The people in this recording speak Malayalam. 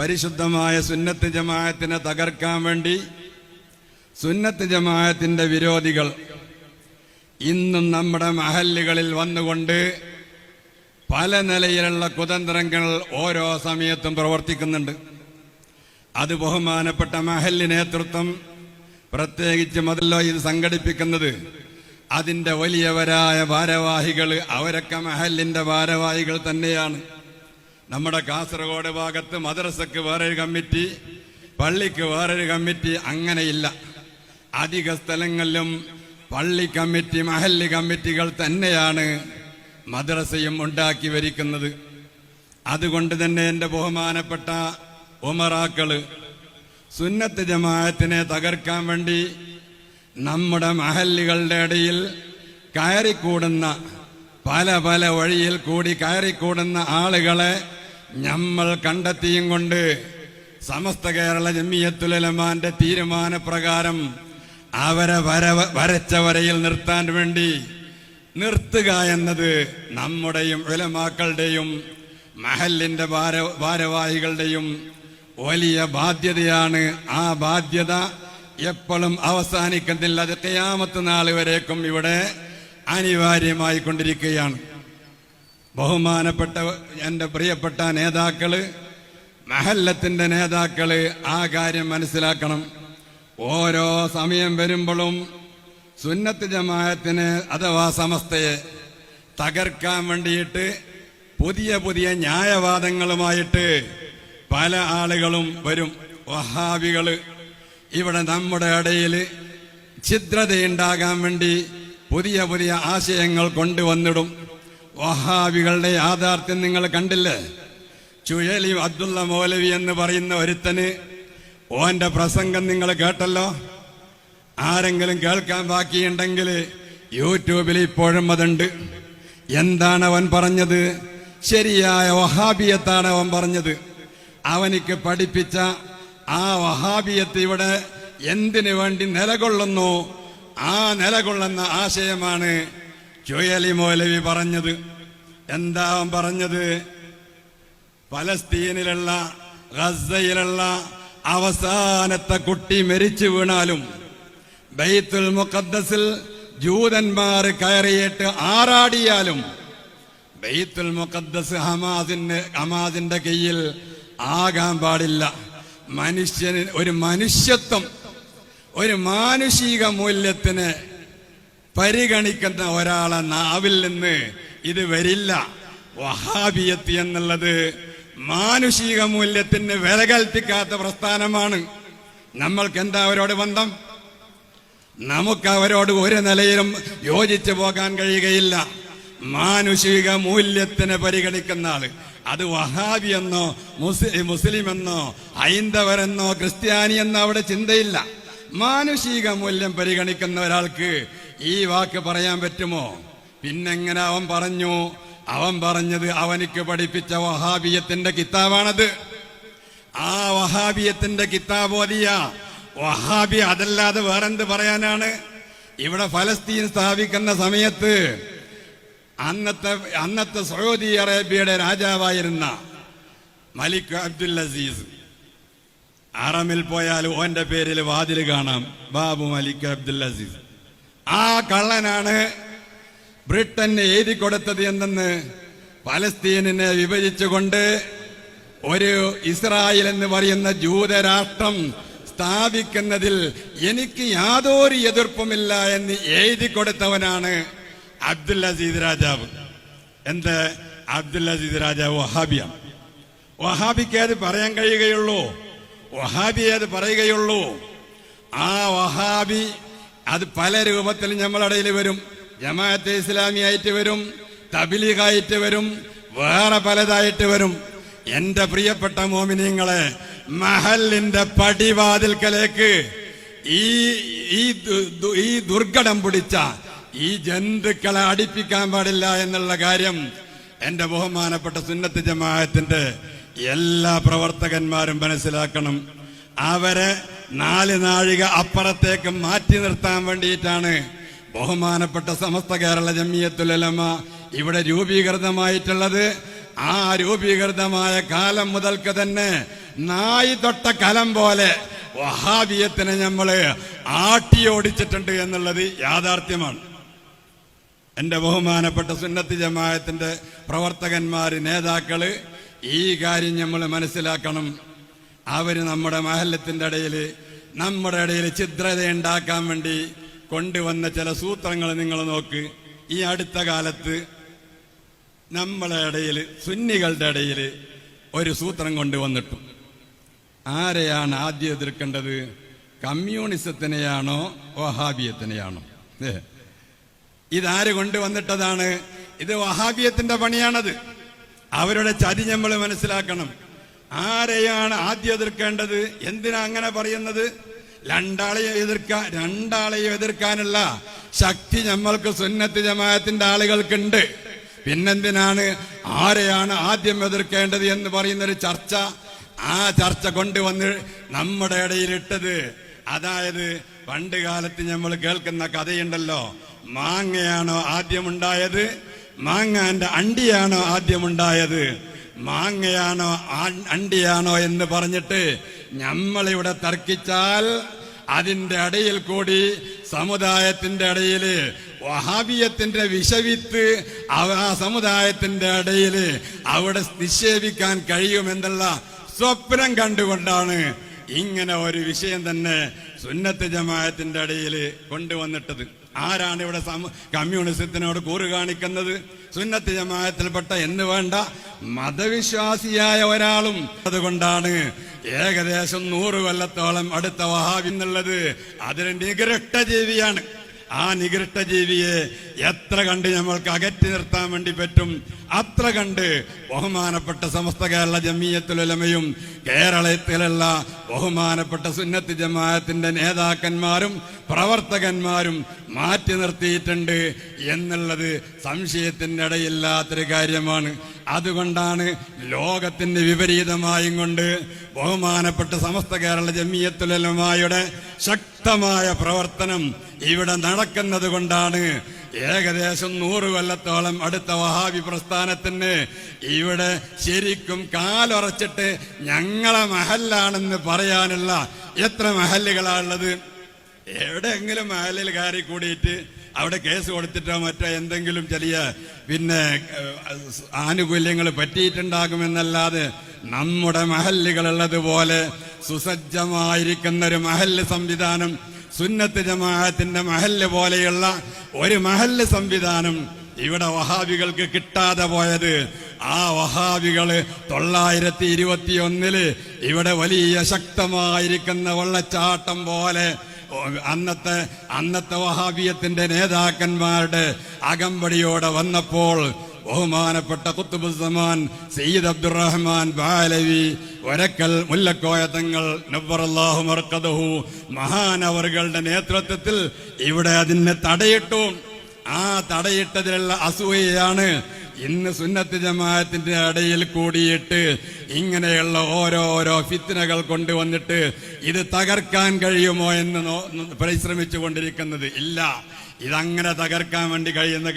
പരിശുദ്ധമായ സുന്നത്ത് ജമായത്തിനെ തകർക്കാൻ വേണ്ടി സുന്നത്ത് ജമാഅത്തിന്റെ വിരോധികൾ ഇന്നും നമ്മുടെ മഹല്ലുകളിൽ വന്നുകൊണ്ട് പല നിലയിലുള്ള കുതന്ത്രങ്ങൾ ഓരോ സമയത്തും പ്രവർത്തിക്കുന്നുണ്ട്. അത് ബഹുമാനപ്പെട്ട മഹല്ലി നേതൃത്വം പ്രത്യേകിച്ച് മതല്ലോ ഇത് സംഘടിപ്പിക്കുന്നത് അതിന്റെ വലിയവരായ ഭാരവാഹികൾ അവരൊക്കെ മഹല്ലിന്റെ ഭാരവാഹികൾ തന്നെയാണ്. നമ്മുടെ കാസർഗോഡ് ഭാഗത്ത് മദ്രസക്ക് വേറൊരു കമ്മിറ്റി പള്ളിക്ക് വേറൊരു കമ്മിറ്റി അങ്ങനെയില്ല. അധിക സ്ഥലങ്ങളിലും പള്ളി കമ്മിറ്റി മഹല്ലി കമ്മിറ്റികൾ തന്നെയാണ് മദ്രസയും ഉണ്ടാക്കി വരിക്കുന്നത്. അതുകൊണ്ട് തന്നെ എന്റെ ബഹുമാനപ്പെട്ട ഉമറാക്കൾ സുന്നത്ത് ജമാഅത്തിനെ തകർക്കാൻ വേണ്ടി നമ്മുടെ മഹല്ലുകളുടെ ഇടയിൽ കയറിക്കൂടുന്ന പല പല വഴിയിൽ കൂടി കയറിക്കൂടുന്ന ആളുകളെ നമ്മൾ കണ്ടെത്തിയും കൊണ്ട് സമസ്ത കേരള ജമിയത്തുലമാന്റെ തീരുമാനപ്രകാരം അവരെ വര വരച്ച വരയിൽ നിർത്താൻ വേണ്ടി നിർത്തുക എന്നത് നമ്മുടെയും ഉലമാക്കളുടെയും മഹലിന്റെ ഭാര ഭാരവാഹികളുടെയും വലിയ ബാധ്യതയാണ്. ആ ബാധ്യത എപ്പോഴും അവസാനിക്കുന്നില്ല. അത് കയാമത്ത് നാൾ ഇവിടെ അനിവാര്യമായി കൊണ്ടിരിക്കുകയാണ്. ബഹുമാനപ്പെട്ട എന്റെ പ്രിയപ്പെട്ട നേതാക്കൾ മഹല്ലത്തിന്റെ നേതാക്കൾ ആ കാര്യം മനസ്സിലാക്കണം. ഓരോ സമയം വരുമ്പോഴും സുന്നത്ത് ജമായത്തിന് അഥവാ സമസ്തയെ തകർക്കാൻ വേണ്ടിയിട്ട് പുതിയ പുതിയ ന്യായവാദങ്ങളുമായിട്ട് പല ആളുകളും വരും. വഹാബികൾ ഇവിടെ നമ്മുടെ ഇടയിൽ ഛിദ്രതയുണ്ടാകാൻ വേണ്ടി പുതിയ പുതിയ ആശയങ്ങൾ കൊണ്ടുവന്നിടും. വഹാബികളുടെ യാഥാർത്ഥ്യം നിങ്ങൾ കണ്ടില്ലേ? ചുഴലി അബ്ദുള്ള മൗലവി എന്ന് പറയുന്ന ഒരുത്തന് ഓന്റെ പ്രസംഗം നിങ്ങൾ കേട്ടല്ലോ? ആരെങ്കിലും കേൾക്കാൻ ബാക്കിയുണ്ടെങ്കിൽ യൂട്യൂബിൽ ഇപ്പോഴും അതുണ്ട്. എന്താണ് അവൻ പറഞ്ഞത്? ശരിയായ വഹാബിയത്താണ് അവൻ പറഞ്ഞത്. അവനിക്ക് പഠിപ്പിച്ച ആ വഹാബിയത്ത് ഇവിടെ എന്തിനു വേണ്ടി നിലകൊള്ളുന്നു? ആ നിലകൊള്ളുന്ന ആശയമാണ് ചുയലി മൗലവി പറഞ്ഞത്. എന്താ പറഞ്ഞത്? പലസ്തീനിലുള്ള ഗസയിലുള്ള അവസാനത്തെ കുട്ടി മരിച്ചു വീണാലും ബൈത്തുൽ മുഖദ്ദസിൽ ജൂതന്മാർ കയറിയിട്ട് ആറാടിയാലും ബൈത്തുൽ മുഖദ്ദസ് ഹമാദിന്റെ ഹമാദിന്റെ കയ്യിൽ ആകാൻ പാടില്ല. മനുഷ്യന് ഒരു മനുഷ്യത്വം ഒരു മാനുഷിക മൂല്യത്തിന് പരിഗണിക്കുന്ന ഒരാളെ നാവിൽ നിന്ന് ഇത് വരില്ല. വഹാബിയത്ത് എന്നുള്ളത് മാനുഷിക മൂല്യത്തിന് വില കൽപ്പിക്കാത്ത പ്രസ്ഥാനമാണ്. നമ്മൾക്ക് എന്താ അവരോട് ബന്ധം? നമുക്ക് അവരോട് ഒരു നിലയിലും യോജിച്ചു പോകാൻ കഴിയുകയില്ല. മാനുഷിക മൂല്യത്തിനെ പരിഗണിക്കുന്ന ആൾ. അത് വഹാബി എന്നോ മുസ്ലിം മുസ്ലിം എന്നോ ഹൈന്ദവരെന്നോ ക്രിസ്ത്യാനി എന്നോ അവിടെ ചിന്തയില്ല. മാനുഷിക മൂല്യം പരിഗണിക്കുന്ന ഒരാൾക്ക് ഈ വാക്ക് പറയാൻ പറ്റുമോ? പിന്നെങ്ങനെ അവൻ പറഞ്ഞു അവൻ പറഞ്ഞത് അവനിക്ക് പഠിപ്പിച്ച വഹാബിയത്തിന്റെ കിതാബാണത്. ആ വഹാബിയത്തിന്റെ കിതാബ് ഓതിയാ. വഹാബി അതല്ലാതെ വേറെന്ത് പറയാനാണ്? ഇവിടെ ഫലസ്തീൻ സ്ഥാപിക്കുന്ന സമയത്ത് അന്നത്തെ അന്നത്തെ സൗദി അറേബ്യയുടെ രാജാവായിരുന്ന മലിക് അബ്ദുൽ അസീസ്. അറമിൽ പോയാൽ ഓന്റെ പേരിൽ വാതിൽ കാണാം. ബാബു മലിക് അബ്ദുൽ അസീസ്. ആ കള്ളനാണ് ബ്രിട്ടന് എഴുതി കൊടുത്തത് എന്തെന്ന് പലസ്തീനിനെ വിഭജിച്ചുകൊണ്ട് ഒരു ഇസ്രായേൽ എന്ന് പറയുന്ന ജൂതരാഷ്ട്രം സ്ഥാപിക്കുന്നതിൽ എനിക്ക് യാതൊരു എതിർപ്പുമില്ല എന്ന് എഴുതി കൊടുത്തവനാണ് അബ്ദുൽ അസീദ് രാജാവ്. എന്ത്? അബ്ദുൽ അസീദ് രാജാവ് വഹാബിയാണ്. വഹാബിക്ക് അത് പറയാൻ കഴിയുകയുള്ളൂ. വഹാബി അത് പറയുകയുള്ളൂ. ആ വഹാബി അത് പല രൂപത്തിൽ നമ്മളിടയിൽ വരും. ജമാഅത്തെ ഇസ്ലാമിയായിട്ട് വരും തബിലീഖായിട്ട് വരും വേറെ പലതായിട്ട് വരും. എന്റെ പ്രിയപ്പെട്ട മോമിനിങ്ങളെ മഹലിന്റെ പടിവാതിൽക്കലേക്ക് ഈ ഈ ദുർഘടം പിടിച്ച ഈ ജന്തുക്കളെ അടിപ്പിക്കാൻ പാടില്ല എന്നുള്ള കാര്യം എന്റെ ബഹുമാനപ്പെട്ട സുന്നത്ത് ജമാഅത്തിന്റെ എല്ലാ പ്രവർത്തകന്മാരും മനസ്സിലാക്കണം. അവരെ നാല് നാഴിക അപ്പുറത്തേക്ക് മാറ്റി നിർത്താൻ വേണ്ടിയിട്ടാണ് ബഹുമാനപ്പെട്ട സമസ്ത കേരള ജമിയത്തുലമ ഇവിടെ രൂപീകൃതമായിട്ടുള്ളത് ആ രൂപീകൃതമായ കാലം മുതൽക്ക് തന്നെ നായി തൊട്ട കലം പോലെ വഹാബിയത്തിനെ നമ്മൾ ആട്ടിയോടിച്ചിട്ടുണ്ട് എന്നുള്ളത് യാഥാർത്ഥ്യമാണ്. എന്റെ ബഹുമാനപ്പെട്ട സുന്നത്തി ജമായത്തിന്റെ പ്രവർത്തകന്മാര് നേതാക്കൾ ഈ കാര്യം നമ്മൾ മനസ്സിലാക്കണം. അവർ നമ്മുടെ മഹല്ലത്തിന്റെ ഇടയിൽ നമ്മുടെ ഇടയിൽ ഛിദ്രത ഉണ്ടാക്കാൻ വേണ്ടി കൊണ്ടുവന്ന ചില സൂത്രങ്ങൾ നിങ്ങൾ നോക്ക്. ഈ അടുത്ത കാലത്ത് നമ്മളെ ഇടയിൽ സുന്നികളുടെ ഇടയിൽ ഒരു സൂത്രം കൊണ്ടുവന്നിട്ടു. ആരെയാണ് ആദ്യം എതിർക്കേണ്ടത്? കമ്മ്യൂണിസത്തിനെയാണോ വഹാബിയത്തിനെയാണോ? ഇതാര് കൊണ്ടുവന്നിട്ടതാണ്? ഇത് വഹാബിയത്തിന്റെ പണിയാണത്. അവരുടെ ചതി നമ്മൾ മനസ്സിലാക്കണം. ആരെയാണ് ആദ്യം എതിർക്കേണ്ടത്? എന്തിനാ അങ്ങനെ പറയുന്നത്? രണ്ടാളെയും എതിർക്കാൻ രണ്ടാളെയും എതിർക്കാനുള്ള ശക്തി നമ്മൾക്ക് സുന്നത്ത് ജമാഅത്തിന്റെ ആളുകൾക്കുണ്ട്. പിന്നെന്തിനാണ് ആരെയാണ് ആദ്യം എതിർക്കേണ്ടത് എന്ന് പറയുന്നൊരു ചർച്ച ആ ചർച്ച കൊണ്ടുവന്ന് നമ്മുടെ ഇടയിൽ ഇട്ടത് അതായത് പണ്ട് കാലത്ത് നമ്മൾ കേൾക്കുന്ന കഥയുണ്ടല്ലോ മാങ്ങയാണോ ആദ്യമുണ്ടായത് മാങ്ങാന്റെ അണ്ടിയാണോ ആദ്യമുണ്ടായത് മാങ്ങയാണോ അണ്ടിയാണോ എന്ന് പറഞ്ഞിട്ട് നമ്മളിവിടെ തർക്കിച്ചാൽ അതിന്റെ ഇടയിൽ കൂടി സമുദായത്തിന്റെ ഇടയിൽ വഹാബിയത്തിന്റെ വിഷവിത്ത് ആ സമുദായത്തിന്റെ ഇടയിൽ അവിടെ നിക്ഷേപിക്കാൻ കഴിയുമെന്നുള്ള സ്വപ്നം കണ്ടുകൊണ്ടാണ് ഇങ്ങനെ ഒരു വിഷയം തന്നെ സുന്നത്ത് ജമാഅത്തിന്റെ ഇടയിൽ കൊണ്ടുവന്നിട്ടത്. ആരാണ് ഇവിടെ കമ്മ്യൂണിസത്തിനോട് കൂറ് കാണിക്കുന്നത്? സുന്നത്ത് ജമാഅത്തിൽപ്പെട്ട എന്ന് വേണ്ട മതവിശ്വാസിയായ ഒരാളും അതുകൊണ്ടാണ് ഏകദേശം നൂറ് കൊല്ലത്തോളം അടുത്ത വഹാബി എന്നുള്ളത്. അതൊരു നികരട്ട ജീവിയാണ്. ആ നികൃഷ്ട ജീവിയെ എത്ര കണ്ട് നമ്മൾക്ക് അകറ്റി നിർത്താൻ വേണ്ടി പറ്റും? അത്ര കണ്ട് ബഹുമാനപ്പെട്ട സമസ്ത കേരള ജമീയത്തുലമയും കേരളത്തിലുള്ള ബഹുമാനപ്പെട്ട സുന്നത്ത് ജമാഅത്തിന്റെ നേതാക്കന്മാരും പ്രവർത്തകന്മാരും മാറ്റി നിർത്തിയിട്ടുണ്ട് എന്നുള്ളത് സംശയത്തിന്റെ ഇടയില്ലാത്തൊരു കാര്യമാണ്. അതുകൊണ്ടാണ് ലോകത്തിന് വിപരീതമായും കൊണ്ട് ബഹുമാനപ്പെട്ട സമസ്ത കേരള ജമീയത്തുലമായുടെ ശക്തമായ പ്രവർത്തനം ഇവിടെ നടക്കുന്നത് കൊണ്ടാണ് ഏകദേശം നൂറ് കൊല്ലത്തോളം അടുത്ത വഹാബി പ്രസ്ഥാനത്തിന് ഇവിടെ ശരിക്കും കാലുറച്ചിട്ട് ഞങ്ങളെ മഹല്ലാണെന്ന് പറയാനുള്ള എത്ര മഹല്ലുകളാണുള്ളത്? എവിടെയെങ്കിലും മഹലിൽ കയറി കൂടിയിട്ട് അവിടെ കേസ് കൊടുത്തിട്ടോ മറ്റോ എന്തെങ്കിലും ചെറിയ പിന്നെ ആനുകൂല്യങ്ങൾ പറ്റിയിട്ടുണ്ടാകുമെന്നല്ലാതെ നമ്മുടെ മഹല്ലുകളുള്ളതുപോലെ സുസജ്ജമായിരിക്കുന്ന ഒരു മഹല്ല് സംവിധാനം സുന്നത്ത് ജമാഅത്തിന്റെ മഹല്ല് പോലെയുള്ള ഒരു മഹല്ല് സംവിധാനം ഇവിടെ വഹാബികൾക്ക് കിട്ടാതെ പോയത്. ആ വഹാബികൾ തൊള്ളായിരത്തി ഇരുപത്തി ഒന്നിൽ ഇവിടെ വലിയ ശക്തമായിരിക്കുന്ന വെള്ളച്ചാട്ടം പോലെ അന്നത്തെ അന്നത്തെ വഹാബിയത്തിന്റെ നേതാക്കന്മാരുടെ അകമ്പടിയോടെ വന്നപ്പോൾ ബഹുമാനപ്പെട്ട കുത്തുബുസമാൻ സയ്യിദ് അബ്ദുറഹ്മാൻ ബാലവി ഒരക്കൽ മുല്ലക്കോയത്തങ്ങൾ നബ്ബറല്ലാഹു മർക്കദഹു മഹാനവറുകളുടെ നേതൃത്വത്തിൽ ഇവിടെ അതിനെ തടയിട്ടു. ആ തടയിട്ടതിലുള്ള അസൂയയാണ് ഇന്ന് സുന്നത്ത് ജമാഅത്തിന്റെ ഇടയിൽ കൂടിയിട്ട് ഇങ്ങനെയുള്ള ഓരോരോ ഫിത്തിനകൾ കൊണ്ടുവന്നിട്ട് ഇത് തകർക്കാൻ കഴിയുമോ എന്ന് പരിശ്രമിച്ചു കൊണ്ടിരിക്കുന്നത് ഇല്ല ഇതങ്ങനെ തകർക്കാൻ വേണ്ടി കഴിയുന്ന